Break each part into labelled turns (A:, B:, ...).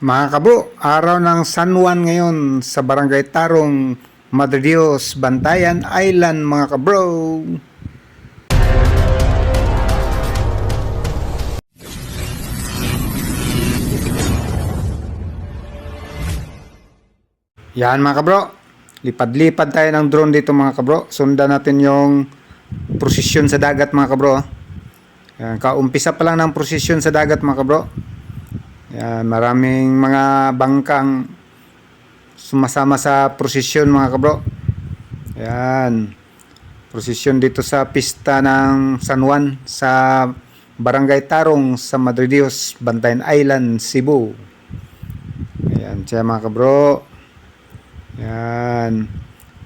A: Mga kabro, araw ng San Juan ngayon sa Barangay Tarong, Madre Dios, Bantayan Island mga kabro. Yan mga kabro, lipad-lipad tayo ng drone dito mga kabro. Sundan natin yung prosesyon sa dagat mga kabro. Yan, kaumpisa pa lang ng prosesyon sa dagat mga kabro. Yan, maraming mga bangkang sumasama sa prosesyon mga kabro. Yan. Prosesyon dito sa pista ng San Juan sa Barangay Tarong sa Madre Dios, Bantayan Island, Cebu. Ayan siya mga kabro. Yan.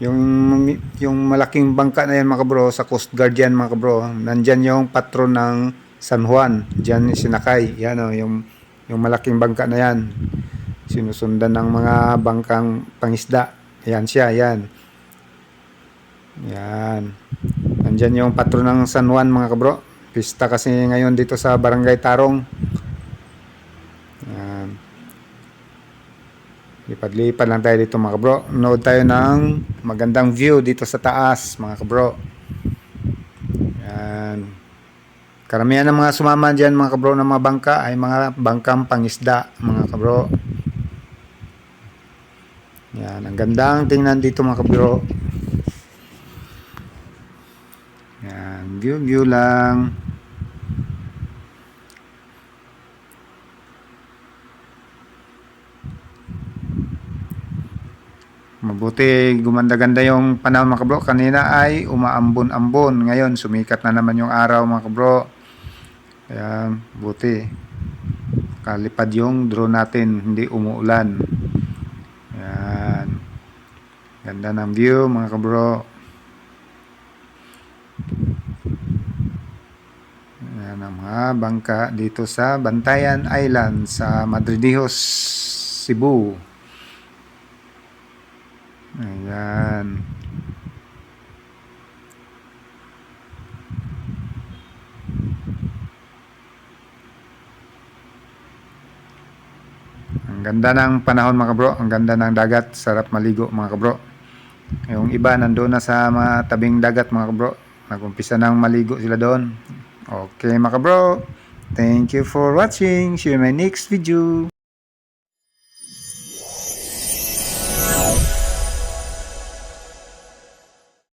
A: Yung yung malaking bangka na yan mga kabro sa Coast Guard yan mga kabro. Nandyan yung patron ng San Juan. Diyan sinakay. Yan o, yung yung malaking bangka na yan. Sinusundan ng mga bangkang pangisda. Yan siya, yan. Yan. Nandyan yung patron ng San Juan mga kabro. Pista kasi ngayon dito sa Barangay Tarong. Yan. Lipad-lipad lang tayo dito mga kabro. Nood tayo ng magandang view dito sa taas mga kabro. Yan. Karamihan ng mga sumama dyan mga kabro ng mga bangka ay mga bangkang pangisda mga kabro. Yan. Ang gandang tingnan dito mga kabro. Yan. View view lang. Mabuti gumanda-ganda yung panahon mga kabro. Kanina ay umaambon-ambon. Ngayon sumikat na naman yung araw mga kabro. Kaya buti. Kalipad yung drone natin. Hindi umuulan. Yan. Ganda ng view mga kabro. Yan ang mga bangka dito sa Bantayan Island sa Madre Dios, Cebu. Ayan. Ang ganda ng panahon mga kabro. Ang ganda ng dagat. Sarap maligo mga kabro. Yung iba nandoon na sa mga tabing dagat mga kabro. Nagumpisa nang maligo sila doon. Okay mga kabro. Thank you for watching. See you in my next video.